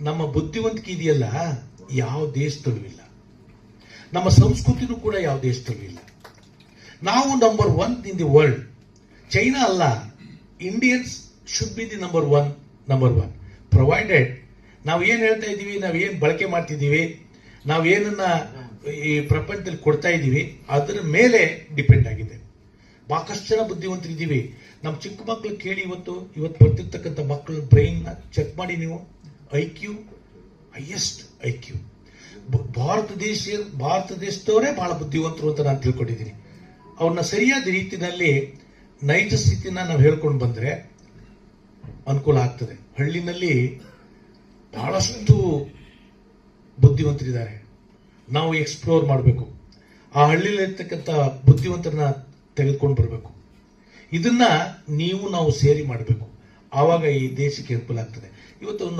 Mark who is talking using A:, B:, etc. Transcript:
A: ನಮ್ಮ ಬುದ್ಧಿವಂತಿಕೆ ಇದೆಯಲ್ಲ? ಯಾವ ದೇಶದಲ್ಲೂ ಇಲ್ಲ. ನಮ್ಮ ಸಂಸ್ಕೃತಿನೂ ಕೂಡ ಯಾವ ದೇಶದಲ್ಲೂ ಇಲ್ಲ. ನಾವು number one in the world China ಅಲ್ಲ. Indians should be the number one number one provided ನಾವು ಏನು ಹೇಳ್ತಾ ಇದ್ದೀವಿ ನಾವು ಏನು ಬಳಕೆ ಮಾಡ್ತಿದ್ದೀವಿ ನಾವು ಏನನ್ನ ಈ ಪ್ರಪಂಚದಲ್ಲಿ ಕೊಡ್ತಾ ಇದ್ದೀವಿ ಅದರ ಮೇಲೆ ಡಿಪೆಂಡ್ ಆಗಿದೆ. ಬಾಕಷ್ಟು ಜನ ಬುದ್ಧಿವಂತರಿದ್ದೀವಿ. ನಮ್ಮ ಚಿಕ್ಕ ಮಕ್ಕಳು ಕೇಳಿ ಇವತ್ತು ಇವತ್ತು ಬರ್ತಿರ್ತಕ್ಕಂಥ ಮಕ್ಕಳ ಬ್ರೈನ್ ಚೆಕ್ ಮಾಡಿ ನೀವು. I Q highest I Q Bharat ದೇಶ, ಭಾರತ ದೇಶದವರೇ ಬಹಳ ಬುದ್ಧಿವಂತರು ಅಂತ ನಾನು ತಿಳ್ಕೊಂಡಿದ್ದೀನಿ. ಅವ್ರನ್ನ ಸರಿಯಾದ ರೀತಿಯಲ್ಲಿ ನೈಜ ಸ್ಥಿತಿನ ನಾವು ಹೇಳ್ಕೊಂಡು ಬಂದ್ರೆ ಅನುಕೂಲ ಆಗ್ತದೆ. ಹಳ್ಳಿನಲ್ಲಿ ಬಹಳಷ್ಟು ಬುದ್ಧಿವಂತರಿದ್ದಾರೆ. ನಾವು ಎಕ್ಸ್ಪ್ಲೋರ್ ಮಾಡಬೇಕು. ಆ ಹಳ್ಳಿಲಿರ್ತಕ್ಕಂಥ ಬುದ್ಧಿವಂತರನ್ನ ತೆಗೆದುಕೊಂಡು ಬರಬೇಕು. ಇದನ್ನ ನೀವು ನಾವು ಸೇರಿ ಮಾಡಬೇಕು. ಆವಾಗ ಈ ದೇಶಕ್ಕೆ ಅನುಕೂಲ ಆಗ್ತದೆ. ಇವತ್ತು